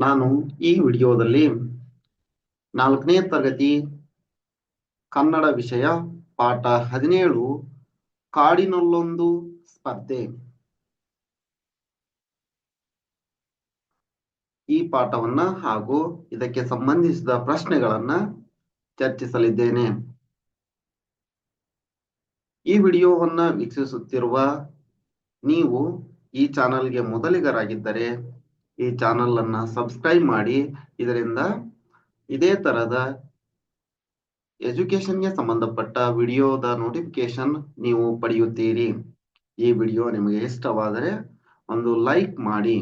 ನಾನು ಈ ವಿಡಿಯೋದಲ್ಲಿ ನಾಲ್ಕನೇ ತರಗತಿ ಕನ್ನಡ ವಿಷಯ ಪಾಠ ಹದಿನೇಳು, ಕಾಡಿನಲ್ಲೊಂದು ಸ್ಪರ್ಧೆ. ಈ ಪಾಠವನ್ನ ಹಾಗೂ ಇದಕ್ಕೆ ಸಂಬಂಧಿಸಿದ ಪ್ರಶ್ನೆಗಳನ್ನ ಚರ್ಚಿಸಲಿದ್ದೇನೆ. ಈ ವಿಡಿಯೋವನ್ನ ವೀಕ್ಷಿಸುತ್ತಿರುವ ನೀವು ಈ ಚಾನಲ್ಗೆ ಮೊದಲಿಗರಾಗಿದ್ದರೆ ಈ ಚಾನಲ್ ಅನ್ನ ಸಬ್ಸ್ಕ್ರೈಬ್ ಮಾಡಿ, ಇದರಿಂದ ಇದೇ ತರದ ಎಜುಕೇಶನ್ಗೆ ಸಂಬಂಧಪಟ್ಟ ವಿಡಿಯೋದ ನೋಟಿಫಿಕೇಶನ್ ನೀವು ಪಡೆಯುತ್ತೀರಿ. ಈ ವಿಡಿಯೋ ನಿಮಗೆ ಇಷ್ಟವಾದರೆ ಒಂದು ಲೈಕ್ ಮಾಡಿ.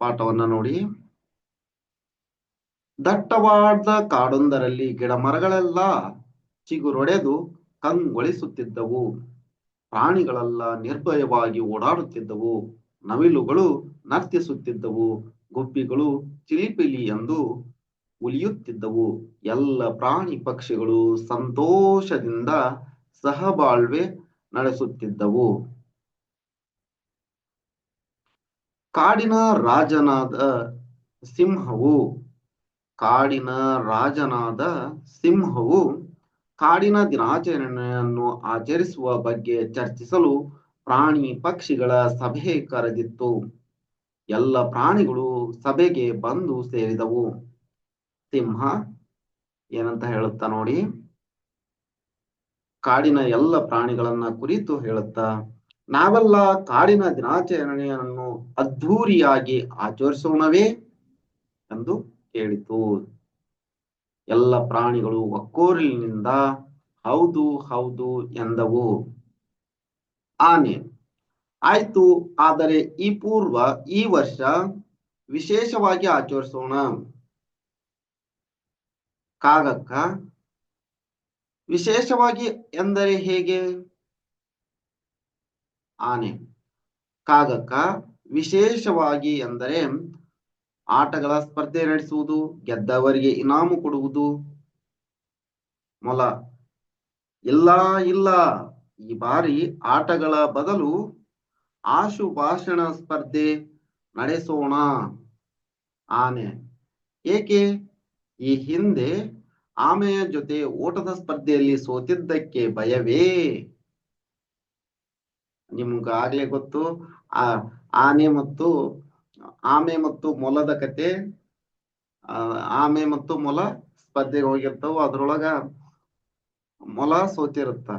ಪಾಠವನ್ನ ನೋಡಿ. ದಟ್ಟವಾದ ಕಾಡೊಂದರಲ್ಲಿ ಗಿಡ ಮರಗಳೆಲ್ಲ ಚಿಗುರೊಡೆದು ಕಂಗೊಳಿಸುತ್ತಿದ್ದವು. ಪ್ರಾಣಿಗಳೆಲ್ಲ ನಿರ್ಭಯವಾಗಿ ಓಡಾಡುತ್ತಿದ್ದವು. ನವಿಲುಗಳು ನರ್ತಿಸುತ್ತಿದ್ದವು, ಗುಬ್ಬಿಗಳು ಚಿಲಿಪಿಲಿ ಎಂದು ಉಲಿಯುತ್ತಿದ್ದವು ಎಲ್ಲ ಪ್ರಾಣಿ ಪಕ್ಷಿಗಳು ಸಂತೋಷದಿಂದ ಸಹಬಾಳ್ವೆ ನಡೆಸುತ್ತಿದ್ದವು. ಕಾಡಿನ ರಾಜನಾದ ಸಿಂಹವು, ಕಾಡಿನ ರಾಜನಾದ ಸಿಂಹವು ಕಾಡಿನ ದಿನಾಚರಣೆಯನ್ನು ಆಚರಿಸುವ ಬಗ್ಗೆ ಚರ್ಚಿಸಲು ಪ್ರಾಣಿ ಪಕ್ಷಿಗಳ ಸಭೆ ಕರೆದಿತ್ತು. ಎಲ್ಲ ಪ್ರಾಣಿಗಳು ಸಭೆಗೆ ಬಂದು ಸೇರಿದವು. ಸಿಂಹ ಏನಂತ ಹೇಳುತ್ತಾ ನೋಡಿ. ಕಾಡಿನ ಎಲ್ಲ ಪ್ರಾಣಿಗಳನ್ನ ಕುರಿತು ಹೇಳುತ್ತಾ, ನಾವೆಲ್ಲ ಕಾಡಿನ ದಿನಾಚರಣೆಯನ್ನು ಅದ್ಧೂರಿಯಾಗಿ ಆಚರಿಸೋಣವೇ ಎಂದು ಹೇಳಿತು ಎಲ್ಲ ಪ್ರಾಣಿಗಳು ಒಕ್ಕೋರಿಲಿನಿಂದ, ಹೌದು ಹೌದು ಎಂದವು. ಆನೆ ಆಯ್ತು, ಆದರೆ ಈ ಪೂರ್ವ ಈ ವರ್ಷ ವಿಶೇಷವಾಗಿ ಆಚರಿಸೋಣ. ಕಾಗಕ್ಕ, ವಿಶೇಷವಾಗಿ ಎಂದರೆ ಹೇಗೆ? ಆನೆ. ಕಾಗಕ್ಕ, ವಿಶೇಷವಾಗಿ ಎಂದರೆ ಆಟಗಳ ಸ್ಪರ್ಧೆ ನಡೆಸುವುದು, ಗೆದ್ದವರಿಗೆ ಇನಾಮು ಕೊಡುವುದು. ಮೊಲ. ಇಲ್ಲ ಇಲ್ಲ. ಈ ಬಾರಿ ಆಟಗಳ ಬದಲು ಆಶು ಭಾಷಣ ಸ್ಪರ್ಧೆ ನಡೆಸೋಣ. ಆನೆ ಏಕೆ? ಈ ಹಿಂದೆ ಆಮೆಯ ಜೊತೆ ಓಟದ ಸ್ಪರ್ಧೆಯಲ್ಲಿ ಸೋತಿದ್ದಕ್ಕೆ ಭಯವೇ? ನಿಮ್ಗಾಗ್ಲೇ ಗೊತ್ತು. ಆ, ಆನೆ ಮತ್ತು, ಆಮೆ ಮತ್ತು ಮೊಲದ ಕತೆ. ಆಮೆ ಮತ್ತು ಮೊಲ ಸ್ಪರ್ಧೆಗೆ ಹೋಗಿರ್ತಾವ. ಅದ್ರೊಳಗ ಮೊಲ ಸೋತಿರುತ್ತ.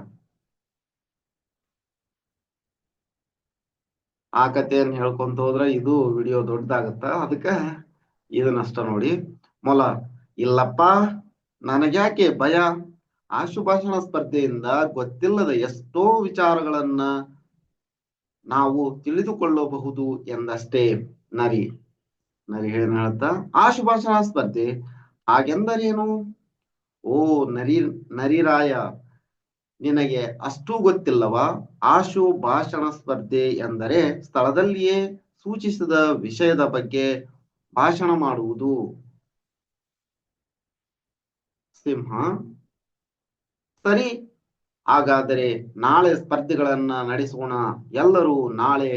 ಆ ಕಥೆಯನ್ನು ಹೇಳ್ಕೊಂತ ಹೋದ್ರ ಇದು ವಿಡಿಯೋ ದೊಡ್ಡದಾಗತ್ತ. ಅದಕ್ಕ ಇದನ್ನಷ್ಟ ನೋಡಿ. ಮೊಲ, ಇಲ್ಲಪ್ಪ, ನನಗ್ಯಾಕೆ ಭಯ? ಆಶುಭಾಷಣ ಸ್ಪರ್ಧೆಯಿಂದ ಗೊತ್ತಿಲ್ಲದ ಎಷ್ಟೋ ವಿಚಾರಗಳನ್ನ ನಾವು ತಿಳಿದುಕೊಳ್ಳಬಹುದು ಎಂದಷ್ಟೇ. ನರಿ ನರಿ ಏನ್ ಹೇಳ್ತಾ? ಆಶುಭಾಷಣ ಸ್ಪರ್ಧೆ ಹಾಗೆಂದರೇನು? ಓ ನರಿ, ನರಿರಾಯ ನಿನಗೆ ಅಷ್ಟು ಗೊತ್ತಿಲ್ಲವಾ? ಆಶು ಭಾಷಣ ಸ್ಪರ್ಧೆ ಎಂದರೆ ಸ್ಥಳದಲ್ಲಿಯೇ ಸೂಚಿಸಿದ ವಿಷಯದ ಬಗ್ಗೆ ಭಾಷಣ ಮಾಡುವುದು. ಸಿಂಹ. ಸರಿ, ಹಾಗಾದರೆ ನಾಳೆ ಸ್ಪರ್ಧೆಗಳನ್ನ ನಡೆಸೋಣ. ಎಲ್ಲರೂ ನಾಳೆ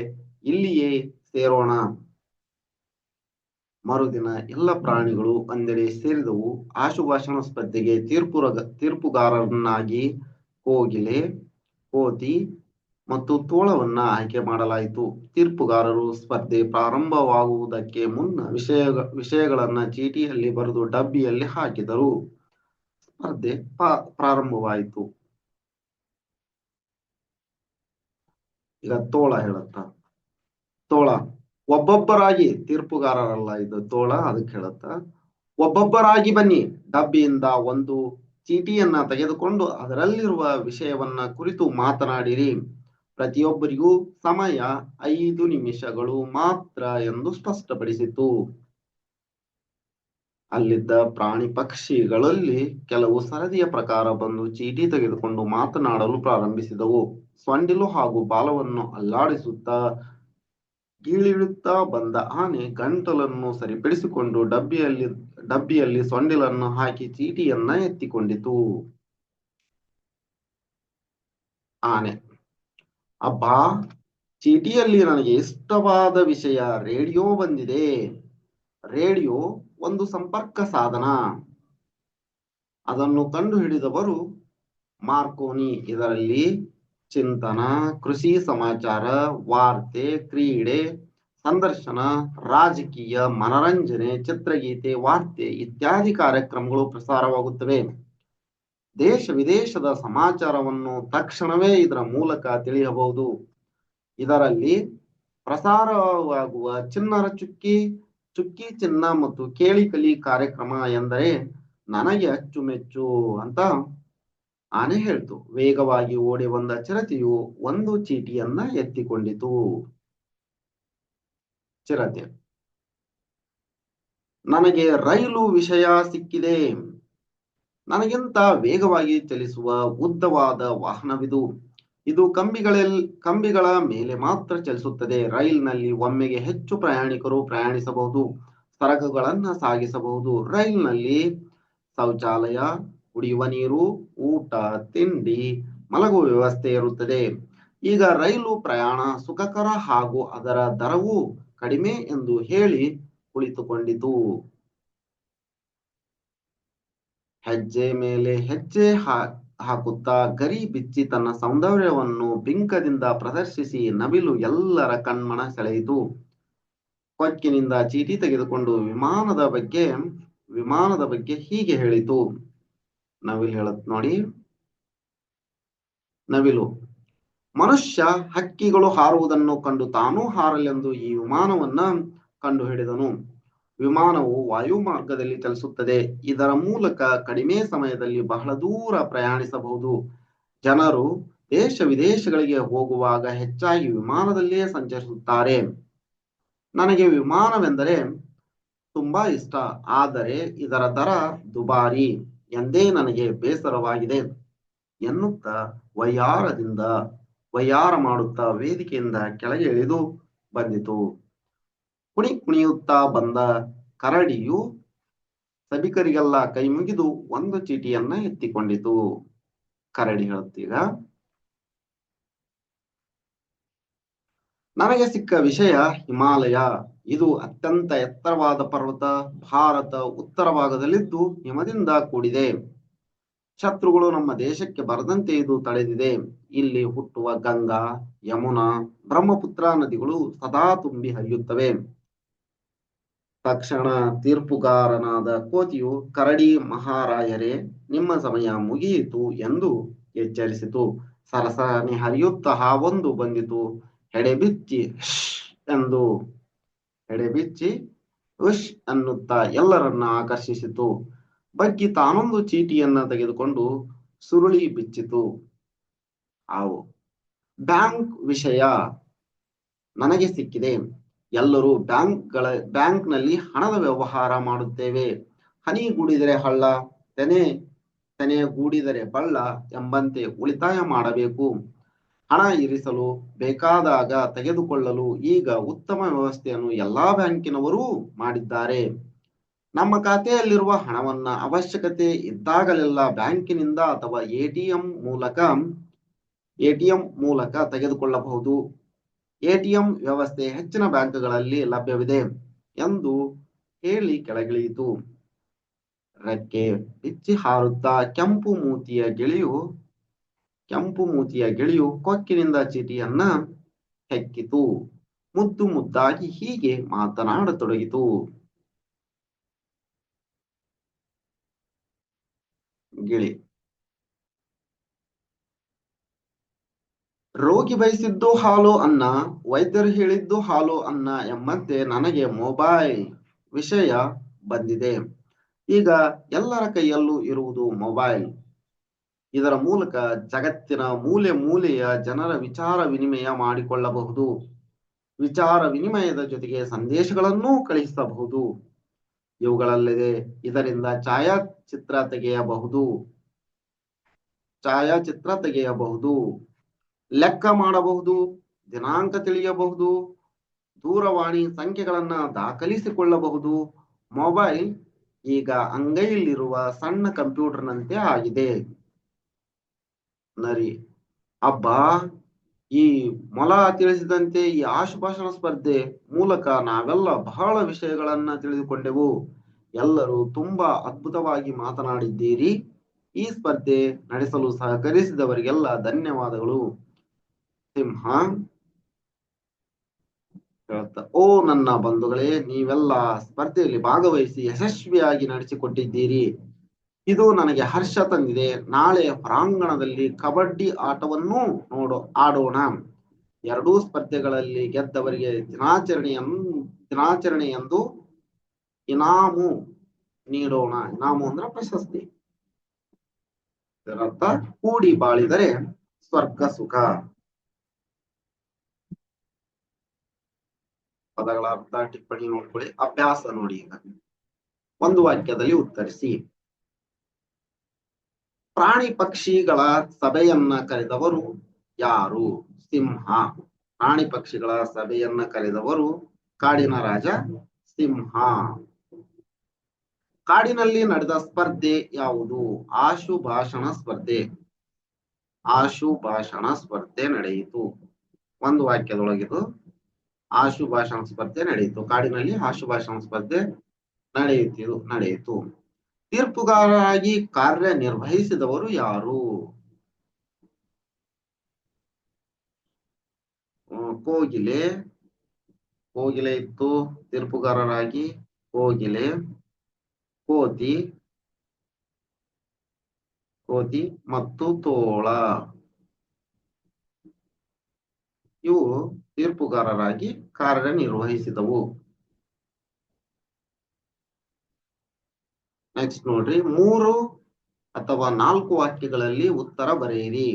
ಇಲ್ಲಿಯೇ ಸೇರೋಣ. ಮರುದಿನ ಎಲ್ಲ ಪ್ರಾಣಿಗಳು ಅಂದರೆ ಸೇರಿದವು. ಆಶುಭಾಷಣ ಸ್ಪರ್ಧೆಗೆ ತೀರ್ಪುರ ತೀರ್ಪುಗಾರರನ್ನಾಗಿ ಕೋಗಿಲೆ, ಕೋತಿ ಮತ್ತು ತೋಳವನ್ನ ಆಯ್ಕೆ ಮಾಡಲಾಯಿತು. ತೀರ್ಪುಗಾರರು ಸ್ಪರ್ಧೆ ಪ್ರಾರಂಭವಾಗುವುದಕ್ಕೆ ಮುನ್ನ ವಿಷಯ ವಿಷಯಗಳನ್ನ ಚೀಟಿಯಲ್ಲಿ ಬರೆದು ಡಬ್ಬಿಯಲ್ಲಿ ಹಾಕಿದರು. ಸ್ಪರ್ಧೆ ಪ್ರಾರಂಭವಾಯಿತು. ಈಗ ತೋಳ ಹೇಳತ್ತ. ತೋಳ, ಒಬ್ಬೊಬ್ಬರಾಗಿ ತೀರ್ಪುಗಾರರಲ್ಲ ಇದು ತೋಳ, ಅದಕ್ಕೆ ಹೇಳತ್ತ. ಒಬ್ಬೊಬ್ಬರಾಗಿ ಬನ್ನಿ, ಡಬ್ಬಿಯಿಂದ ಒಂದು ಚೀಟಿಯನ್ನ ತೆಗೆದುಕೊಂಡು ಅದರಲ್ಲಿರುವ ವಿಷಯವನ್ನ ಕುರಿತು ಮಾತನಾಡಿರಿ. ಪ್ರತಿಯೊಬ್ಬರಿಗೂ ಸಮಯ ಐದು ನಿಮಿಷಗಳು ಮಾತ್ರ ಎಂದು ಸ್ಪಷ್ಟಪಡಿಸಿತು. ಅಲ್ಲಿದ್ದ ಪ್ರಾಣಿ ಪಕ್ಷಿಗಳಲ್ಲಿ ಕೆಲವು ಸರದಿಯ ಪ್ರಕಾರ ಬಂದು ಚೀಟಿ ತೆಗೆದುಕೊಂಡು ಮಾತನಾಡಲು ಪ್ರಾರಂಭಿಸಿದವು. ಸೊಂಡಿಲು ಹಾಗೂ ಬಾಲವನ್ನು ಅಲ್ಲಾಡಿಸುತ್ತಾ ಗೀಳಿಡುತ್ತಾ ಬಂದ ಆನೆ ಗಂಟಲನ್ನು ಸರಿಪಡಿಸಿಕೊಂಡು ಡಬ್ಬಿಯಲ್ಲಿ ಡಬ್ಬಿಯಲ್ಲಿ ಸೊಂಡಿಲನ್ನು ಹಾಕಿ ಚೀಟಿಯನ್ನ ಎತ್ತಿಕೊಂಡಿತು. ಆನೆ, ಅಬ್ಬಾ, ಚೀಟಿಯಲ್ಲಿ ನನಗೆ ಇಷ್ಟವಾದ ವಿಷಯ ರೇಡಿಯೋ ಬಂದಿದೆ. ರೇಡಿಯೋ ಒಂದು ಸಂಪರ್ಕ ಸಾಧನ. ಅದನ್ನು ಕಂಡುಹಿಡಿದವರು ಮಾರ್ಕೋನಿ. ಇದರಲ್ಲಿ ಚಿಂತನ, ಕೃಷಿ ಸಮಾಚಾರ, ವಾರ್ತೆ, ಕ್ರೀಡೆ, ಸಂದರ್ಶನ, ರಾಜಕೀಯ, ಮನರಂಜನೆ, ಚಿತ್ರಗೀತೆ, ವಾರ್ತೆ ಇತ್ಯಾದಿ ಕಾರ್ಯಕ್ರಮಗಳು ಪ್ರಸಾರವಾಗುತ್ತವೆ. ದೇಶ ವಿದೇಶದ ಸಮಾಚಾರವನ್ನು ತಕ್ಷಣವೇ ಇದರ ಮೂಲಕ ತಿಳಿಯಬಹುದು. ಇದರಲ್ಲಿ ಪ್ರಸಾರವಾಗುವ ಚಿನ್ನರ ಚುಕ್ಕಿ ಚುಕ್ಕಿ ಚಿನ್ನ ಮತ್ತು ಕೇಳಿ ಕಲಿ ಕಾರ್ಯಕ್ರಮ ಎಂದರೆ ನನಗೆ ಅಚ್ಚುಮೆಚ್ಚು ಅಂತ ಆನೆ ಹೇಳ್ತು, ವೇಗವಾಗಿ ಓಡಿ ಬಂದ ಚಿರತೆಯು ಒಂದು ಚೀಟಿಯನ್ನ ಎತ್ತಿಕೊಂಡಿತು. ಚಿರತೆ. ನನಗೆ ರೈಲು ವಿಷಯ ಸಿಕ್ಕಿದೆ. ನನಗಿಂತ ವೇಗವಾಗಿ ಚಲಿಸುವ ಉದ್ದವಾದ ವಾಹನವಿದು. ಇದು ಕಂಬಿಗಳಲ್ಲಿ ಕಂಬಿಗಳ ಮೇಲೆ ಮಾತ್ರ ಚಲಿಸುತ್ತದೆ. ರೈಲ್ನಲ್ಲಿ ಒಮ್ಮೆಗೆ ಹೆಚ್ಚು ಪ್ರಯಾಣಿಕರು ಪ್ರಯಾಣಿಸಬಹುದು. ಸರಕುಗಳನ್ನ ಸಾಗಿಸಬಹುದು. ರೈಲ್ನಲ್ಲಿ ಶೌಚಾಲಯ ಕುಡಿಯುವ ನೀರು, ಊಟ, ತಿಂಡಿ, ಮಲಗುವ ವ್ಯವಸ್ಥೆ ಇರುತ್ತದೆ. ಈಗ ರೈಲು ಪ್ರಯಾಣ ಸುಖಕರ ಹಾಗೂ ಅದರ ದರವೂ ಕಡಿಮೆ ಎಂದು ಹೇಳಿ ಕುಳಿತುಕೊಂಡಿತು. ಹೆಜ್ಜೆ ಮೇಲೆ ಹೆಜ್ಜೆ ಹಾಕುತ್ತಾ ಗರಿ ಬಿಚ್ಚಿ ತನ್ನ ಸೌಂದರ್ಯವನ್ನು ಬಿಂಕದಿಂದ ಪ್ರದರ್ಶಿಸಿ ನವಿಲು ಎಲ್ಲರ ಕಣ್ಮಣ ಸೆಳೆಯಿತು. ಕೊಕ್ಕಿನಿಂದ ಚೀಟಿ ತೆಗೆದುಕೊಂಡು ವಿಮಾನದ ಬಗ್ಗೆ ವಿಮಾನದ ಬಗ್ಗೆ ಹೀಗೆ ಹೇಳಿತು. ನವಿಲು ಹೇಳತ್ ನೋಡಿ. ನವಿಲು, ಮನುಷ್ಯ ಹಕ್ಕಿಗಳು ಹಾರುವುದನ್ನು ಕಂಡು ತಾನೂ ಹಾರಲೆಂದು ಈ ವಿಮಾನವನ್ನ ಕಂಡು ಹಿಡಿದನು ವಿಮಾನವು ವಾಯು ಮಾರ್ಗದಲ್ಲಿ ಚಲಿಸುತ್ತದೆ. ಇದರ ಮೂಲಕ ಕಡಿಮೆ ಸಮಯದಲ್ಲಿ ಬಹಳ ದೂರ ಪ್ರಯಾಣಿಸಬಹುದು. ಜನರು ದೇಶ ವಿದೇಶಗಳಿಗೆ ಹೋಗುವಾಗ ಹೆಚ್ಚಾಗಿ ವಿಮಾನದಲ್ಲಿಯೇ ಸಂಚರಿಸುತ್ತಾರೆ. ನನಗೆ ವಿಮಾನವೆಂದರೆ ತುಂಬಾ ಇಷ್ಟ. ಆದರೆ ಇದರ ದರ ದುಬಾರಿ. ಎಂದೇ ನನಗೆ ಬೇಸರವಾಗಿದೆ ಎನ್ನುತ್ತಾ ವಯ್ಯಾರದಿಂದ ವಯ್ಯಾರ ಮಾಡುತ್ತಾ ವೇದಿಕೆಯಿಂದ ಕೆಳಗೆ ಇಳಿದು ಬಂದಿತು. ಕುಣಿ ಕುಣಿಯುತ್ತಾ ಬಂದ ಕರಡಿಯು ಸಭಿಕರಿಗೆಲ್ಲ ಕೈ ಮುಗಿದು ಒಂದು ಚೀಟಿಯನ್ನ ಎತ್ತಿಕೊಂಡಿತು. ಕರಡಿ ಹೇಳುತ್ತೀಗ, ನನಗೆ ಸಿಕ್ಕ ವಿಷಯ ಹಿಮಾಲಯ. ಇದು ಅತ್ಯಂತ ಎತ್ತರವಾದ ಪರ್ವತ, ಭಾರತ ಉತ್ತರ ಭಾಗದಲ್ಲಿದ್ದು ಹಿಮದಿಂದ ಕೂಡಿದೆ. ಶತ್ರುಗಳು ನಮ್ಮ ದೇಶಕ್ಕೆ ಬರದಂತೆ ಇದು ತಡೆದಿದೆ ಇಲ್ಲಿ ಹುಟ್ಟುವ ಗಂಗಾ, ಯಮುನಾ, ಬ್ರಹ್ಮಪುತ್ರ ನದಿಗಳು ಸದಾ ತುಂಬಿ ಹರಿಯುತ್ತವೆ. ತಕ್ಷಣ ತೀರ್ಪುಗಾರನಾದ ಕೋತಿಯು ಕರಡಿ ಮಹಾರಾಯರೇ, ನಿಮ್ಮ ಸಮಯ ಮುಗಿಯಿತು ಎಂದು ಎಚ್ಚರಿಸಿತು. ಸರಸನೆ ಹರಿಯುತ್ತಾ ಹಾವೊಂದು ಬಂದಿತು. ಹೆಡೆಬಿಚ್ಚಿ ಎಂದು ಹೆಡೆಬಿಚ್ಚಿ ಉಶ್ ಅನ್ನುತ್ತಾ ಎಲ್ಲರನ್ನ ಆಕರ್ಷಿಸಿತು. ಬಗ್ಗಿ ತಾನೊಂದು ಚೀಟಿಯನ್ನ ತೆಗೆದುಕೊಂಡು ಸುರುಳಿ ಬಿಚ್ಚಿತು. ಆವು. ಬ್ಯಾಂಕ್ ವಿಷಯ ನನಗೆ ಸಿಕ್ಕಿದೆ. ಎಲ್ಲರೂ ಬ್ಯಾಂಕ್ಗಳ, ಬ್ಯಾಂಕ್ನಲ್ಲಿ ಹಣದ ವ್ಯವಹಾರ ಮಾಡುತ್ತೇವೆ. ಹನಿ ಗೂಡಿದರೆ ಹಳ್ಳ, ತೆನೆ ತೆನೆ ಗೂಡಿದರೆ ಬಳ್ಳ ಎಂಬಂತೆ ಉಳಿತಾಯ ಮಾಡಬೇಕು. ಹಣ ಇರಿಸಲು ಬೇಕಾದಾಗ ತೆಗೆದುಕೊಳ್ಳಲು ಈಗ ಉತ್ತಮ ವ್ಯವಸ್ಥೆಯನ್ನು ಎಲ್ಲಾ ಬ್ಯಾಂಕಿನವರು ಮಾಡಿದ್ದಾರೆ. ನಮ್ಮ ಖಾತೆಯಲ್ಲಿರುವ ಹಣವನ್ನ ಅವಶ್ಯಕತೆ ಇದ್ದಾಗಲೆಲ್ಲ ಬ್ಯಾಂಕಿನಿಂದ ಅಥವಾ ಎಟಿಎಂ ಮೂಲಕ ಎಟಿಎಂ ಮೂಲಕ ತೆಗೆದುಕೊಳ್ಳಬಹುದು. ಎಟಿಎಂ ವ್ಯವಸ್ಥೆ ಹೆಚ್ಚಿನ ಬ್ಯಾಂಕ್ಗಳಲ್ಲಿ ಲಭ್ಯವಿದೆ ಎಂದು ಹೇಳಿ ಕೆಳಗಿಳಿಯಿತು. ರೆಕ್ಕೆ ಬಿಚ್ಚಿ ಹಾರುತ್ತಾ ಕೆಂಪು ಮೂತಿಯ ಗಿಳಿಯು ಕೆಂಪು ಮೂತಿಯ ಗಿಳಿಯು ಕೊಕ್ಕಿನಿಂದ ಚೀಟಿಯನ್ನ ಹೆಕ್ಕಿತು. ಮುದ್ದು ಮುದ್ದಾಗಿ ಹೀಗೆ ಮಾತನಾಡತೊಡಗಿತು. ಗಿಳಿ. ರೋಗಿ ಬಯಸಿದ್ದು ಹಾಲು ಅನ್ನ, ವೈದ್ಯರು ಹೇಳಿದ್ದು ಹಾಲು ಅನ್ನ ಎಂಬಂತೆ ನನಗೆ ಮೊಬೈಲ್ ವಿಷಯ ಬಂದಿದೆ. ಈಗ ಎಲ್ಲರ ಕೈಯಲ್ಲೂ ಇರುವುದು ಮೊಬೈಲ್. ಇದರ ಮೂಲಕ ಜಗತ್ತಿನ ಮೂಲೆ ಮೂಲೆಯ ಜನರ ವಿಚಾರ ವಿನಿಮಯ ಮಾಡಿಕೊಳ್ಳಬಹುದು. ವಿಚಾರ ವಿನಿಮಯದ ಜೊತೆಗೆ ಸಂದೇಶಗಳನ್ನೂ ಕಳುಹಿಸಬಹುದು ಇವುಗಳಲ್ಲದೆ ಇದರಿಂದ ಛಾಯಾಚಿತ್ರ ತೆಗೆಯಬಹುದು. ಛಾಯಾಚಿತ್ರ ತೆಗೆಯಬಹುದು. ಲೆಕ್ಕ ಮಾಡಬಹುದು. ದಿನಾಂಕ ತಿಳಿಯಬಹುದು. ದೂರವಾಣಿ ಸಂಖ್ಯೆಗಳನ್ನ ದಾಖಲಿಸಿಕೊಳ್ಳಬಹುದು. ಮೊಬೈಲ್ ಈಗ ಅಂಗೈಯಲ್ಲಿರುವ ಸಣ್ಣ ಕಂಪ್ಯೂಟರ್ನಂತೆ ಆಗಿದೆ. ನರಿ. ಅಬ್ಬಾ, ಈ ಮೊಲ ತಿಳಿಸಿದಂತೆ ಈ ಆಶುಭಾಷಣ ಸ್ಪರ್ಧೆ ಮೂಲಕ ನಾವೆಲ್ಲ ಬಹಳ ವಿಷಯಗಳನ್ನ ತಿಳಿದುಕೊಂಡೆವು. ಎಲ್ಲರೂ ತುಂಬಾ ಅದ್ಭುತವಾಗಿ ಮಾತನಾಡಿದ್ದೀರಿ. ಈ ಸ್ಪರ್ಧೆ ನಡೆಸಲು ಸಹಕರಿಸಿದವರಿಗೆಲ್ಲ ಧನ್ಯವಾದಗಳು. ಸಿಂಹ. ಓ ನನ್ನ ಬಂಧುಗಳೇ, ನೀವೆಲ್ಲ ಸ್ಪರ್ಧೆಯಲ್ಲಿ ಭಾಗವಹಿಸಿ ಯಶಸ್ವಿಯಾಗಿ ನಡೆಸಿಕೊಟ್ಟಿದ್ದೀರಿ. ಇದು ನನಗೆ ಹರ್ಷ ತಂದಿದೆ. ನಾಳೆ ಹೊರಾಂಗಣದಲ್ಲಿ ಕಬಡ್ಡಿ ಆಟವನ್ನು ನೋಡೋ, ಆಡೋಣ. ಎರಡೂ ಸ್ಪರ್ಧೆಗಳಲ್ಲಿ ಗೆದ್ದವರಿಗೆ ದಿನಾಚರಣೆಯನ್ನು ದಿನಾಚರಣೆ ಎಂದು ಇನಾಮು ನೀಡೋಣ. ಇನಾಮು ಅಂದ್ರೆ ಪ್ರಶಸ್ತಿ. ಇದರರ್ಥ ಕೂಡಿ ಬಾಳಿದರೆ ಸ್ವರ್ಗ ಸುಖ. ಪದಗಳ ಅರ್ಥ ಟಿಪ್ಪಣಿ ನೋಡ್ಕೊಳ್ಳಿ, ಅಭ್ಯಾಸ ನೋಡಿ ಒಂದು ವಾಕ್ಯದಲ್ಲಿ ಉತ್ತರಿಸಿ. ಪ್ರಾಣಿ ಪಕ್ಷಿಗಳ ಸಭೆಯನ್ನ ಕರೆದವರು ಯಾರು? ಸಿಂಹ. ಪ್ರಾಣಿ ಪಕ್ಷಿಗಳ ಸಭೆಯನ್ನ ಕರೆದವರು ಕಾಡಿನ ರಾಜ ಸಿಂಹ. ಕಾಡಿನಲ್ಲಿ ನಡೆದ ಸ್ಪರ್ಧೆ ಯಾವುದು? ಆಶು ಭಾಷಣ ಸ್ಪರ್ಧೆ. ಆಶು ಭಾಷಣ ಸ್ಪರ್ಧೆ ನಡೆಯಿತು. ಒಂದು ವಾಕ್ಯದೊಳಗಿದು. ಆಶು ಭಾಷಣ ಸ್ಪರ್ಧೆ ನಡೆಯಿತು. ಕಾಡಿನಲ್ಲಿ ಆಶು ಭಾಷಣ ಸ್ಪರ್ಧೆ ನಡೆಯುತ್ತಿದ್ದು ನಡೆಯಿತು. ತೀರ್ಪುಗಾರರಾಗಿ ಕಾರ್ಯನಿರ್ವಹಿಸಿದವರು ಯಾರು? ಕೋಗಿಲೆ. ಕೋಗಿಲೆ ಇತ್ತು, ತೀರ್ಪುಗಾರರಾಗಿ ಕೋಗಿಲೆ. ಕೋತಿ. ಕೋತಿ ಮತ್ತು ತೋಳ. ಇವು ತೀರ್ಪುಗಾರರಾಗಿ ಕಾರ್ಯನಿರ್ವಹಿಸಿದವು. ನೆಕ್ಸ್ಟ್ ನೋಡ್ರಿ, ಮೂರು ಅಥವಾ ನಾಲ್ಕು ವಾಕ್ಯಗಳಲ್ಲಿ ಉತ್ತರ ಬರೆಯಿರಿ.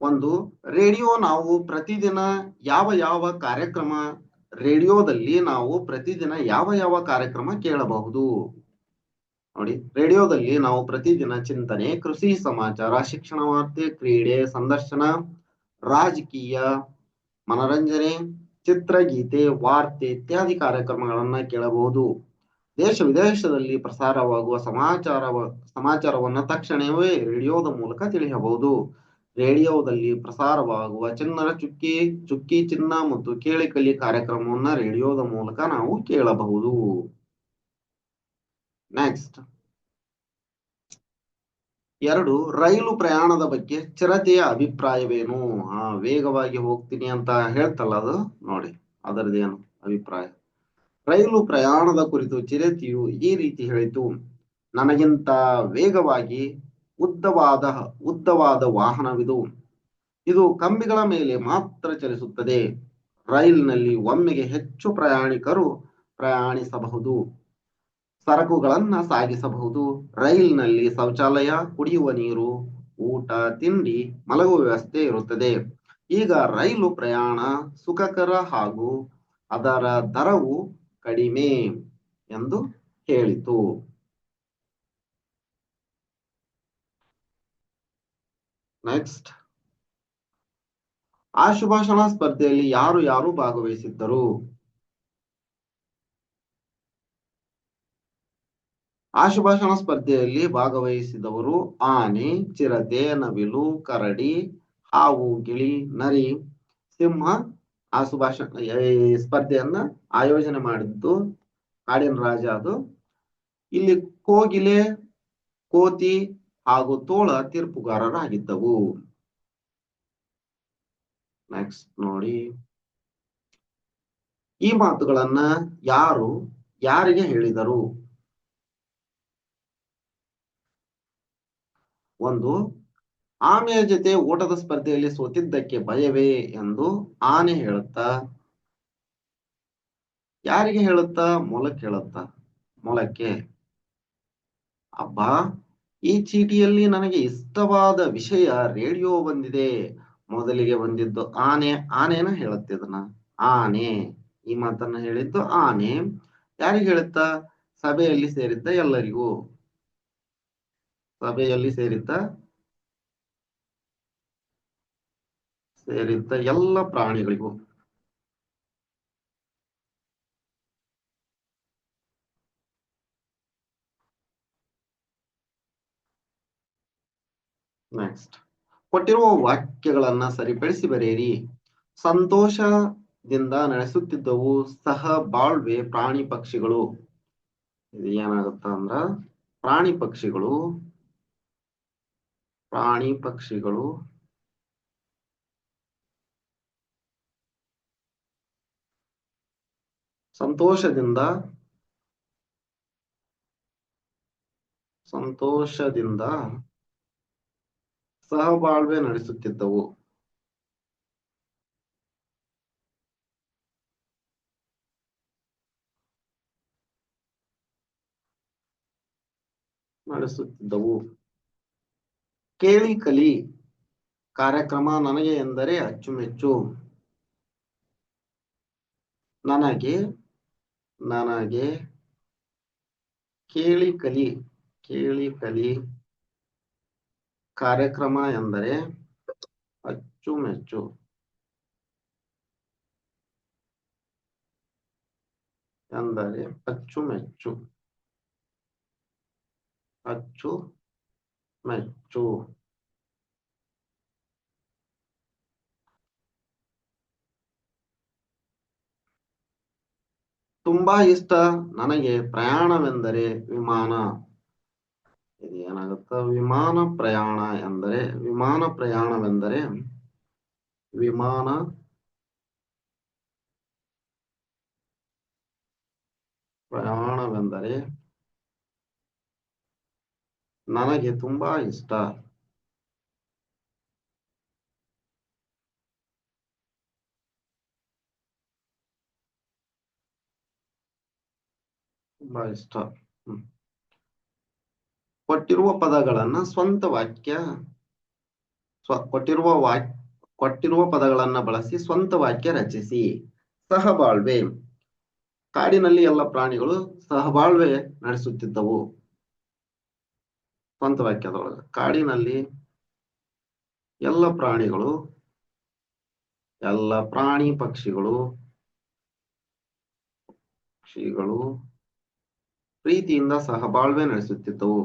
ಒಂದು, ರೇಡಿಯೋ ನಾವು ಪ್ರತಿದಿನ ಯಾವ ಯಾವ ಕಾರ್ಯಕ್ರಮ, ರೇಡಿಯೋದಲ್ಲಿ ನಾವು ಪ್ರತಿದಿನ ಯಾವ ಯಾವ ಕಾರ್ಯಕ್ರಮ ಕೇಳಬಹುದು? ನೋಡಿ, ರೇಡಿಯೋದಲ್ಲಿ ನಾವು ಪ್ರತಿದಿನ ಚಿಂತನೆ, ಕೃಷಿ ಸಮಾಚಾರ, ಶಿಕ್ಷಣ ವಾರ್ತೆ, ಕ್ರೀಡೆ, ಸಂದರ್ಶನ, ರಾಜಕೀಯ, ಮನರಂಜನೆ ಚಿತ್ರಗೀತೆ, ವಾರ್ತೆ ಇತ್ಯಾದಿ ಕಾರ್ಯಕ್ರಮಗಳನ್ನ ಕೇಳಬಹುದು. ದೇಶ ವಿದೇಶದಲ್ಲಿ ಪ್ರಸಾರವಾಗುವ ಸಮಾಚಾರ, ಸಮಾಚಾರವನ್ನ ತಕ್ಷಣವೇ ರೇಡಿಯೋದ ಮೂಲಕ ತಿಳಿಯಬಹುದು. ರೇಡಿಯೋದಲ್ಲಿ ಪ್ರಸಾರವಾಗುವ ಚಿನ್ನರ ಚುಕ್ಕಿ ಚುಕ್ಕಿ ಚಿನ್ನ ಮತ್ತು ಕೇಳಿಕಲಿ ಕಾರ್ಯಕ್ರಮವನ್ನು ರೇಡಿಯೋದ ಮೂಲಕ ನಾವು ಕೇಳಬಹುದು. ನೆಕ್ಸ್ಟ್ ಎರಡು, ರೈಲು ಪ್ರಯಾಣದ ಬಗ್ಗೆ ಚಿರತೆಯ ಅಭಿಪ್ರಾಯವೇನು? ಆ, ವೇಗವಾಗಿ ಹೋಗ್ತೀನಿ ಅಂತ ಹೇಳ್ತಲ್ಲ ಅದು? ನೋಡಿ ಅದರದೇನು ಅಭಿಪ್ರಾಯ? ರೈಲು ಪ್ರಯಾಣದ ಕುರಿತು ಚಿರತೆಯು ಈ ರೀತಿ ಹೇಳಿತು. ನನಗಿಂತ ವೇಗವಾಗಿ ಉದ್ದವಾದ ಉದ್ದವಾದ ವಾಹನವಿದು. ಇದು ಕಂಬಿಗಳ ಮೇಲೆ ಮಾತ್ರ ಚಲಿಸುತ್ತದೆ. ರೈಲಿನಲ್ಲಿ ಒಮ್ಮೆಗೆ ಹೆಚ್ಚು ಪ್ರಯಾಣಿಕರು ಪ್ರಯಾಣಿಸಬಹುದು. ಸರಕುಗಳನ್ನ ಸಾಗಿಸಬಹುದು. ರೈಲಿನಲ್ಲಿ ಶೌಚಾಲಯ, ಕುಡಿಯುವ ನೀರು, ಊಟ, ತಿಂಡಿ, ಮಲಗುವ ವ್ಯವಸ್ಥೆ ಇರುತ್ತದೆ. ಈಗ ರೈಲು ಪ್ರಯಾಣ ಸುಖಕರ ಹಾಗೂ ಅದರ ದರವು ಕಡಿಮೆ ಎಂದು ಹೇಳಿತು. ನೆಕ್ಸ್ಟ್ ಆಶುಭಾಷಣ ಸ್ಪರ್ಧೆಯಲ್ಲಿ ಯಾರು ಯಾರು ಭಾಗವಹಿಸಿದ್ದರು? ಆಶುಭಾಷಣ ಸ್ಪರ್ಧೆಯಲ್ಲಿ ಭಾಗವಹಿಸಿದವರು ಆನೆ, ಚಿರತೆ, ನವಿಲು, ಕರಡಿ, ಹಾವು, ಗಿಳಿ, ನರಿ, ಸಿಂಹ ಆಶುಭಾಷಣ ಸ್ಪರ್ಧೆಯನ್ನ ಆಯೋಜನೆ ಮಾಡಿದ್ದು ಕಾಡಿನ ರಾಜ ಅದು. ಇಲ್ಲಿ ಕೋಗಿಲೆ, ಕೋತಿ ಹಾಗೂ ತೋಳ ತೀರ್ಪುಗಾರರಾಗಿದ್ದವು. ನೆಕ್ಸ್ಟ್ ನೋಡಿ. ಈ ಮಾತುಗಳನ್ನ ಯಾರು, ಯಾರಿಗೆ ಹೇಳಿದರು? ಒಂದು, ಆಮೆಯ ಜೊತೆ ಓಟದ ಸ್ಪರ್ಧೆಯಲ್ಲಿ ಸೋತಿದ್ದಕ್ಕೆ ಭಯವೇ ಎಂದು ಆನೆ ಹೇಳುತ್ತಾ? ಯಾರಿಗೆ ಹೇಳುತ್ತಾ? ಮೊಲಕ್ಕೆ ಹೇಳುತ್ತಾ ಮೊಲಕ್ಕೆ. ಅಬ್ಬ, ಈ ಚೀಟಿಯಲ್ಲಿ ನನಗೆ ಇಷ್ಟವಾದ ವಿಷಯ ರೇಡಿಯೋ ಬಂದಿದೆ. ಮೊದಲಿಗೆ ಬಂದಿದ್ದು ಆನೆ, ಆನೆನ ಹೇಳುತ್ತೆ ಇದನ್ನ ಆನೆ, ಈ ಮಾತನ್ನ ಹೇಳಿದ್ದು ಆನೆ. ಯಾರಿಗೆ ಹೇಳುತ್ತಾ? ಸಭೆಯಲ್ಲಿ ಸೇರಿದ್ದ ಎಲ್ಲರಿಗೂ. ಸಭೆಯಲ್ಲಿ ಸೇರಿದ್ದ ಸೇರಿದ್ದ ಎಲ್ಲ ಪ್ರಾಣಿಗಳಿಗೂ ನೆಕ್ಸ್ಟ್ ಕೊಟ್ಟಿರುವ ವಾಕ್ಯಗಳನ್ನ ಸರಿಪಡಿಸಿ ಬರೆಯಿರಿ. ಸಂತೋಷದಿಂದ ನಡೆಸುತ್ತಿದ್ದವು ಸಹ ಬಾಳ್ವೆ ಪ್ರಾಣಿ ಪಕ್ಷಿಗಳು. ಇದು ಏನಾಗುತ್ತ ಅಂದ್ರ, ಪ್ರಾಣಿ ಪಕ್ಷಿಗಳು ಪ್ರಾಣಿ ಪಕ್ಷಿಗಳು. ಸಂತೋಷದಿಂದ. ಸಂತೋಷದಿಂದ ಸಹಬಾಳ್ವೆ ನಡೆಸುತ್ತಿದ್ದವು. ನಡೆಸುತ್ತಿದ್ದವು. ಕೇಳಿ ಕಲಿ ಕಾರ್ಯಕ್ರಮ ನನಗೆ ಎಂದರೆ ಅಚ್ಚುಮೆಚ್ಚು. ನನಗೆ ನನಗೆ ಕೇಳಿ ಕಲಿ ಕೇಳಿ ಕಲಿ ಕಾರ್ಯಕ್ರಮ ಎಂದರೆ ಅಚ್ಚುಮೆಚ್ಚು. ಎಂದರೆ ಅಚ್ಚುಮೆಚ್ಚು. ಅಚ್ಚು ಮೆಚ್ಚು ತುಂಬಾ ಇಷ್ಟ ನನಗೆ ಪ್ರಯಾಣವೆಂದರೆ ವಿಮಾನ. ಇದು ಏನಾಗುತ್ತ? ವಿಮಾನ ಪ್ರಯಾಣ ಎಂದರೆ, ವಿಮಾನ ಪ್ರಯಾಣವೆಂದರೆ ವಿಮಾನ ಪ್ರಯಾಣವೆಂದರೆ ನನಗೆ ತುಂಬಾ ಇಷ್ಟ. ತುಂಬಾ ಇಷ್ಟ. ಕೊಟ್ಟಿರುವ ಪದಗಳನ್ನ ಸ್ವಂತ ವಾಕ್ಯ, ಸ್ವ, ಕೊಟ್ಟಿರುವ ವಾಕ್, ಕೊಟ್ಟಿರುವ ಪದಗಳನ್ನ ಬಳಸಿ ಸ್ವಂತ ವಾಕ್ಯ ರಚಿಸಿ. ಸಹಬಾಳ್ವೆ. ಕಾಡಿನಲ್ಲಿ ಎಲ್ಲ ಪ್ರಾಣಿಗಳು ಸಹಬಾಳ್ವೆ ನಡೆಸುತ್ತಿದ್ದವು. ಸ್ವಂತ ವಾಕ್ಯದೊಳಗ ಕಾಡಿನಲ್ಲಿ ಎಲ್ಲ ಪ್ರಾಣಿಗಳು ಎಲ್ಲ ಪ್ರಾಣಿ ಪಕ್ಷಿಗಳು ಪಕ್ಷಿಗಳು ಪ್ರೀತಿಯಿಂದ ಸಹಬಾಳ್ವೆ ನಡೆಸುತ್ತಿದ್ದವು.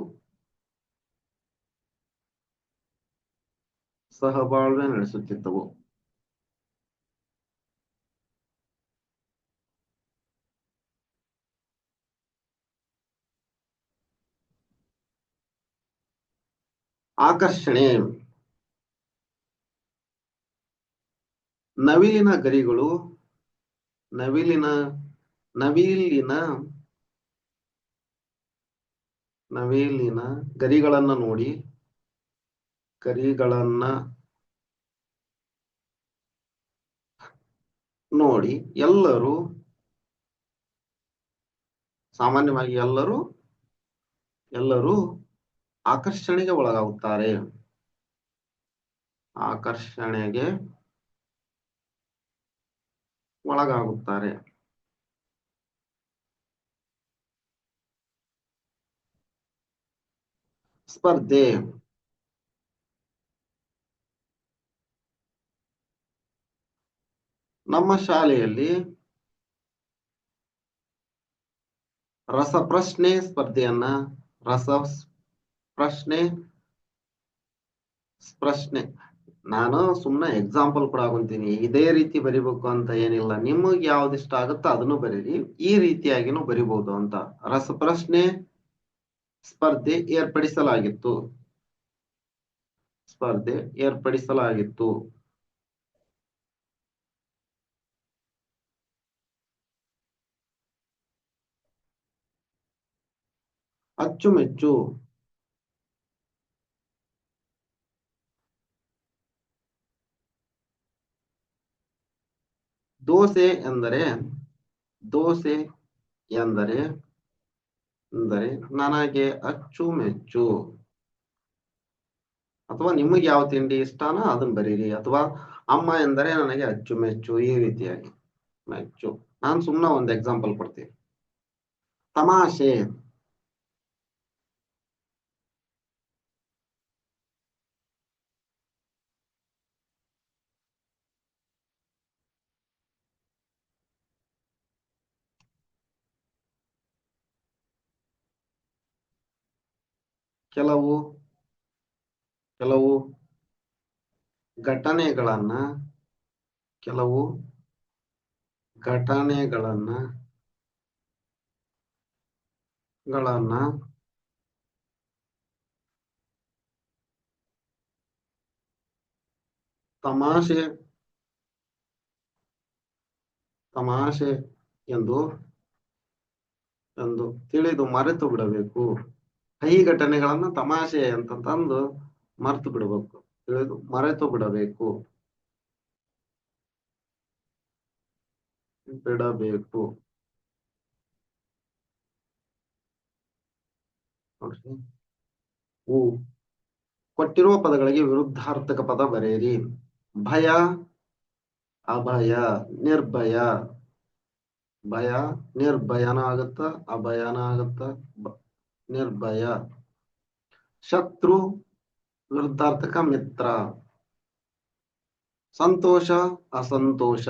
ಸಹಬಾಳ್ವೆ ನಡೆಸುತ್ತಿದ್ದವು. ಆಕರ್ಷಣೆ. ನವಿಲಿನ ಗರಿಗಳು ನವಿಲಿನ ನವಿಲಿನ ನವಿಲಿನ ಗರಿಗಳನ್ನ ನೋಡಿ ಗರಿಗಳನ್ನ ನೋಡಿ ಎಲ್ಲರೂ ಸಾಮಾನ್ಯವಾಗಿ ಎಲ್ಲರೂ ಎಲ್ಲರೂ ಆಕರ್ಷಣೆಗೆ ಒಳಗಾಗುತ್ತಾರೆ. ಆಕರ್ಷಣೆಗೆ ಒಳಗಾಗುತ್ತಾರೆ. ಸ್ಪರ್ಧೆ. ನಮ್ಮ ಶಾಲೆಯಲ್ಲಿ ರಸಪ್ರಶ್ನೆ ಸ್ಪರ್ಧೆಯನ್ನ ರಸ ಪ್ರಶ್ನೆ ಪ್ರಶ್ನೆ. ನಾನು ಸುಮ್ಮನೆ ಎಕ್ಸಾಂಪಲ್ ಕೊಡಾಕೊಂತೀನಿ ಇದೇ ರೀತಿ ಬರಿಬೇಕು ಅಂತ ಏನಿಲ್ಲ. ನಿಮಗೆ ಯಾವ್ದು ಇಷ್ಟ ಆಗುತ್ತೋ ಅದನ್ನು ಬರೀರಿ. ಈ ರೀತಿಯಾಗಿನೂ ಬರಿಬಹುದು ಅಂತ. ರಸಪ್ರಶ್ನೆ ಸ್ಪರ್ಧೆ ಏರ್ಪಡಿಸಲಾಗಿತ್ತು. ಸ್ಪರ್ಧೆ ಏರ್ಪಡಿಸಲಾಗಿತ್ತು. ಅಚ್ಚುಮೆಚ್ಚು. ದೋಸೆ ಎಂದರೆ ದೋಸೆ ಎಂದರೆ, ಅಂದರೆ ನನಗೆ ಅಚ್ಚುಮೆಚ್ಚು. ಅಥವಾ ನಿಮಗೆ ಯಾವ ತಿಂಡಿ ಇಷ್ಟನೋ ಅದನ್ನ ಬರೀರಿ. ಅಥವಾ ಅಮ್ಮ ಎಂದರೆ ನನಗೆ ಅಚ್ಚುಮೆಚ್ಚು, ಈ ರೀತಿಯಾಗಿ. ಮೆಚ್ಚು. ನಾನು ಸುಮ್ಮನೆ ಒಂದು ಎಕ್ಸಾಂಪಲ್ ಕೊಡ್ತೀನಿ. ತಮಾಷೆ. ಕೆಲವು ಕೆಲವು ಘಟನೆಗಳನ್ನ ಕೆಲವು ಘಟನೆಗಳನ್ನ ಗಳನ್ನ ತಮಾಷೆ ತಮಾಷೆ ಎಂದು ಎಂದು ತಿಳಿದು ಮರೆತು ಬಿಡಬೇಕು. ಕಹಿ ಘಟನೆಗಳನ್ನ ತಮಾಷೆ ಅಂತ ತಂದು ಮರೆತು ಬಿಡಬೇಕು. ತಿಳಿದು ಮರೆತು ಬಿಡಬೇಕು. ಬಿಡಬೇಕು. ಹೂ ಕೊಟ್ಟಿರುವ ಪದಗಳಿಗೆ ವಿರುದ್ಧಾರ್ಥಕ ಪದ ಬರೆಯಿರಿ. ಭಯ, ಅಭಯ, ನಿರ್ಭಯ. ಭಯ ನಿರ್ಭಯನ ಆಗುತ್ತ ಅಭಯನ ಆಗುತ್ತ ನಿರ್ಭಯ. ಶತ್ರು ವಿರುದ್ಧಾರ್ಥಕ ಮಿತ್ರ. ಸಂತೋಷ, ಅಸಂತೋಷ.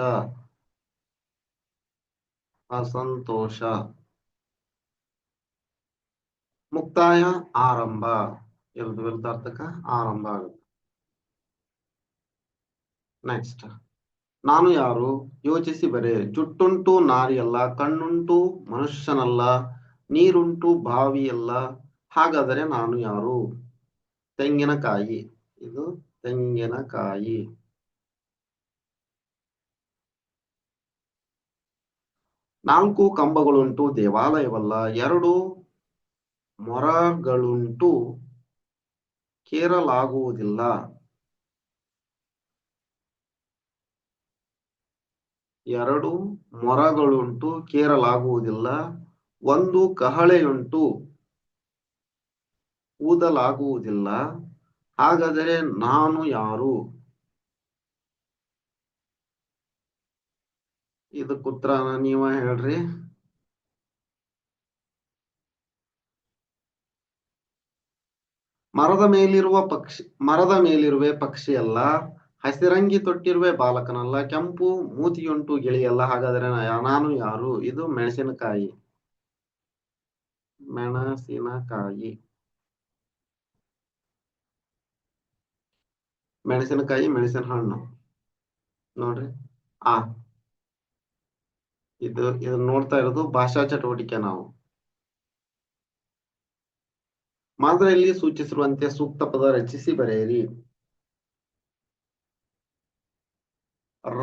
ಅಸಂತೋಷ. ಮುಕ್ತಾಯ, ಆರಂಭ. ಇರೋದು ವಿರುದ್ಧಾರ್ಥಕ ಆರಂಭ ಆಗುತ್ತೆ. ನೆಕ್ಸ್ಟ್ ನಾನು ಯಾರು? ಯೋಚಿಸಿ ಬರೆ. ಜುಟ್ಟುಂಟು ನಾರಿಯಲ್ಲ, ಕಣ್ಣುಂಟು ಮನುಷ್ಯನಲ್ಲ. ನೀರುಂಟು ಬಾವಿಯಲ್ಲ, ಹಾಗಾದರೆ ನಾನು ಯಾರು? ತೆಂಗಿನಕಾಯಿ. ಇದು ತೆಂಗಿನಕಾಯಿ. ನಾಲ್ಕು ಕಂಬಗಳುಂಟು, ದೇವಾಲಯವಲ್ಲ, ಎರಡು ಮೊರಗಳುಂಟು. ಕೇರಲಾಗುವುದಿಲ್ಲ ಎರಡು ಮೊರಗಳುಂಟು ಕೇರಲಾಗುವುದಿಲ್ಲ ಒಂದು ಕಹಳೆಯುಂಟು. ಊದಲಾಗುವುದಿಲ್ಲ. ಹಾಗಾದರೆ ನಾನು ಯಾರು? ಇದಕ್ಕೆ ಉತ್ತರ ನೀವ ಹೇಳ್ರಿ. ಮರದ ಮೇಲಿರುವ ಪಕ್ಷಿ, ಮರದ ಮೇಲಿರುವೆ ಪಕ್ಷಿಯಲ್ಲ, ಹಸಿರಂಗಿ ತೊಟ್ಟಿರುವೆ ಬಾಲಕನಲ್ಲ, ಕೆಂಪು ಮೂತಿಯುಂಟು ಗಿಳಿಯಲ್ಲ, ಹಾಗಾದರೆ ನಾನು ಯಾರು? ಇದು ಮೆಣಸಿನಕಾಯಿ. ಮೆಣಸಿನಕಾಯಿ. ಮೆಣಸಿನಕಾಯಿ ಮೆಣಸಿನ ಹಣ್ಣು ನೋಡ್ರಿ. ಆ. ಇದು ಇದು ನೋಡ್ತಾ ಇರೋದು ಭಾಷಾ ಚಟುವಟಿಕೆ ನಾವು. ಮಾದರಿಯಲ್ಲಿ ಸೂಚಿಸಿರುವಂತೆ ಸೂಕ್ತ ಪದ ರಚಿಸಿ ಬರೆಯಿರಿ.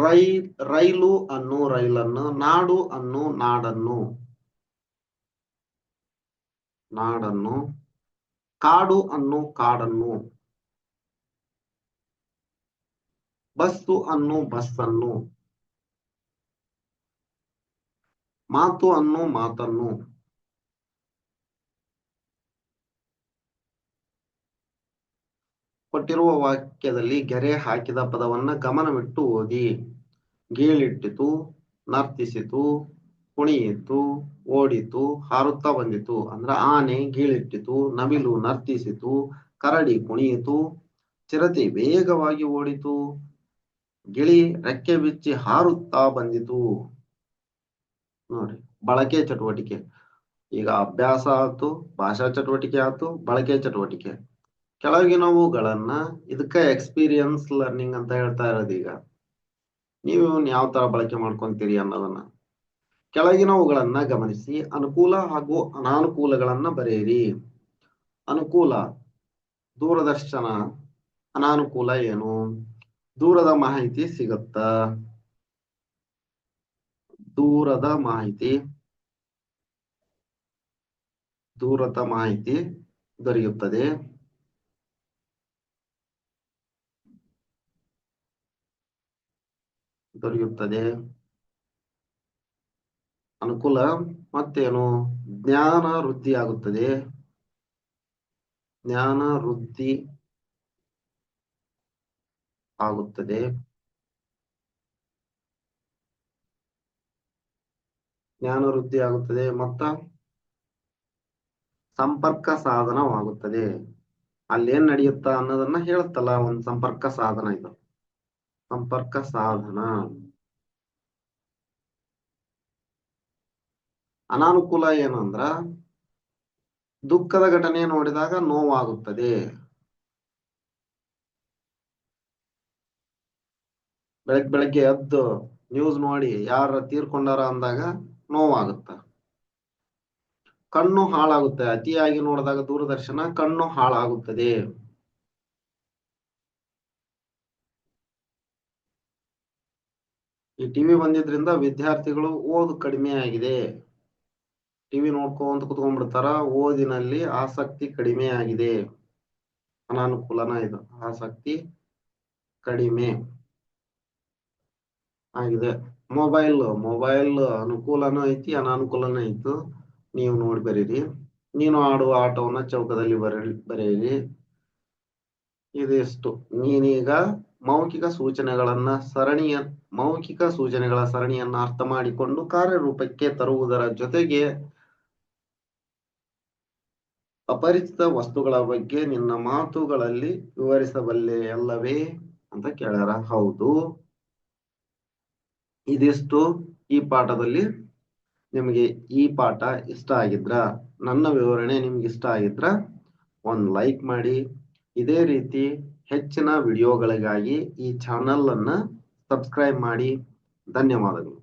ರೈ, ರೈಲು ಅನ್ನು ರೈಲನ್ನು, ನಾಡು ಅನ್ನು ನಾಡನ್ನು. ನಾಡನ್ನು, ಕಾಡು ಅನ್ನು ಕಾಡನ್ನು, ಬಸ್ಸು ಅನ್ನು ಬಸ್ಸನ್ನು, ಮಾತು ಅನ್ನು ಮಾತನ್ನು, ಕೊಟ್ಟಿರುವ ವಾಕ್ಯದಲ್ಲಿ ಗೆರೆ ಹಾಕಿದ ಪದವನ್ನ ಗಮನವಿಟ್ಟು ಓದಿ. ಗೀಳಿಟ್ಟಿತು, ನರ್ತಿಸಿತು ಕುಣಿಯಿತು, ಓಡಿತು, ಹಾರುತ್ತಾ ಬಂದಿತು. ಅಂದ್ರ ಆನೆ ಗೀಳಿಟ್ಟಿತು, ನವಿಲು ನರ್ತಿಸಿತು, ಕರಡಿ ಕುಣಿಯಿತು, ಚಿರತೆ ವೇಗವಾಗಿ ಓಡಿತು, ಗಿಳಿ ರೆಕ್ಕೆ ಬಿಚ್ಚಿ ಹಾರುತ್ತಾ ಬಂದಿತು. ನೋಡ್ರಿ ಬಳಕೆ ಚಟುವಟಿಕೆ. ಈಗ ಅಭ್ಯಾಸ ಆಯ್ತು, ಭಾಷಾ ಚಟುವಟಿಕೆ ಆಯ್ತು, ಬಳಕೆ ಚಟುವಟಿಕೆ. ಕೆಳಗಿನವುಗಳನ್ನ ಇದಕ್ಕ ಎಕ್ಸ್ಪೀರಿಯನ್ಸ್ ಲರ್ನಿಂಗ್ ಅಂತ ಹೇಳ್ತಾ ಇರೋದು ಈಗ. ನೀವು ಯಾವ ತರ ಬಳಕೆ ಮಾಡ್ಕೊಂತೀರಿ ಅನ್ನೋದನ್ನ. ಕೆಳಗಿನವುಗಳನ್ನ ಗಮನಿಸಿ. ಅನುಕೂಲ ಹಾಗೂ ಅನಾನುಕೂಲಗಳನ್ನ ಬರೆಯಿರಿ. ಅನುಕೂಲ, ದೂರದರ್ಶನ, ಅನಾನುಕೂಲ ಏನು? ದೂರದ ಮಾಹಿತಿ ಸಿಗುತ್ತ. ದೂರದ ಮಾಹಿತಿ. ದೂರದ ಮಾಹಿತಿ ದೊರೆಯುತ್ತದೆ. ದೊರೆಯುತ್ತದೆ. ಅನುಕೂಲ ಮತ್ತೇನು? ಜ್ಞಾನ ವೃದ್ಧಿ ಆಗುತ್ತದೆ. ಜ್ಞಾನ ವೃದ್ಧಿ ಆಗುತ್ತದೆ. ಜ್ಞಾನ ವೃದ್ಧಿ ಆಗುತ್ತದೆ ಮತ್ತ ಸಂಪರ್ಕ ಸಾಧನವಾಗುತ್ತದೆ. ಅಲ್ಲೇನ್ ನಡೆಯುತ್ತಾ ಅನ್ನೋದನ್ನ ಹೇಳುತ್ತಲ್ಲ ಒಂದು ಸಂಪರ್ಕ ಸಾಧನ ಇದು. ಸಂಪರ್ಕ ಸಾಧನ. ಅನಾನುಕೂಲ ಏನು ಅಂದ್ರ ದುಃಖದ ಘಟನೆ ನೋಡಿದಾಗ ನೋವಾಗುತ್ತದೆ. ಬೆಳಗ್ ಬೆಳಗ್ಗೆ ಎದ್ದು ನ್ಯೂಸ್ ನೋಡಿ ಯಾರ ತೀರ್ಕೊಂಡಾರ ಅಂದಾಗ ನೋವಾಗುತ್ತ. ಕಣ್ಣು ಹಾಳಾಗುತ್ತೆ. ಅತಿಯಾಗಿ ನೋಡಿದಾಗ ದೂರದರ್ಶನ ಕಣ್ಣು ಹಾಳಾಗುತ್ತದೆ. ಈ ಟಿವಿ ಬಂದಿದ್ರಿಂದ ವಿದ್ಯಾರ್ಥಿಗಳು ಓದು ಕಡಿಮೆ ಆಗಿದೆ. ಟಿವಿ ನೋಡ್ಕೊಂತ ಕುತ್ಕೊಂಡ್ಬಿಡ್ತಾರ, ಓದಿನಲ್ಲಿ ಆಸಕ್ತಿ ಕಡಿಮೆ ಆಗಿದೆ. ಅನಾನುಕೂಲನ ಇದು, ಆಸಕ್ತಿ ಕಡಿಮೆ ಆಗಿದೆ. ಮೊಬೈಲ್ ಮೊಬೈಲ್ ಅನುಕೂಲನೂ ಐತಿ, ಅನಾನುಕೂಲನೂ ಐತು. ನೀವು ನೋಡಿ ಬರೀರಿ. ನೀನು ಆಡುವ ಆಟವನ್ನ ಚೌಕದಲ್ಲಿ ಬರೀ, ಬರೆಯಿರಿ. ಇದಿಷ್ಟು. ನೀನೀಗ ಮೌಖಿಕ ಸೂಚನೆಗಳನ್ನ ಸರಣಿಯ, ಮೌಖಿಕ ಸೂಚನೆಗಳ ಸರಣಿಯನ್ನ ಅರ್ಥ ಮಾಡಿಕೊಂಡು ಕಾರ್ಯರೂಪಕ್ಕೆ ತರುವುದರ ಜೊತೆಗೆ ಅಪರಿಚಿತ ವಸ್ತುಗಳ ಬಗ್ಗೆ ನಿನ್ನ ಮಾತುಗಳಲ್ಲಿ ವಿವರಿಸಬಲ್ಲೆ ಅಲ್ಲವೇ ಅಂತ ಕೇಳ್ಯಾರ. ಹೌದು. ಇದಿಷ್ಟು ಈ ಪಾಠದಲ್ಲಿ. ನಿಮಗೆ ಈ ಪಾಠ ಇಷ್ಟ ಆಗಿದ್ರ, ನನ್ನ ವಿವರಣೆ ನಿಮ್ಗೆ ಇಷ್ಟ ಆಗಿದ್ರ, ಒಂದು ಲೈಕ್ ಮಾಡಿ. ಇದೇ ರೀತಿ ಹೆಚ್ಚಿನ ವಿಡಿಯೋಗಳಿಗಾಗಿ ಈ ಚಾನಲ್ ಅನ್ನ ಸಬ್ಸ್ಕ್ರೈಬ್ ಮಾಡಿ. ಧನ್ಯವಾದಗಳು.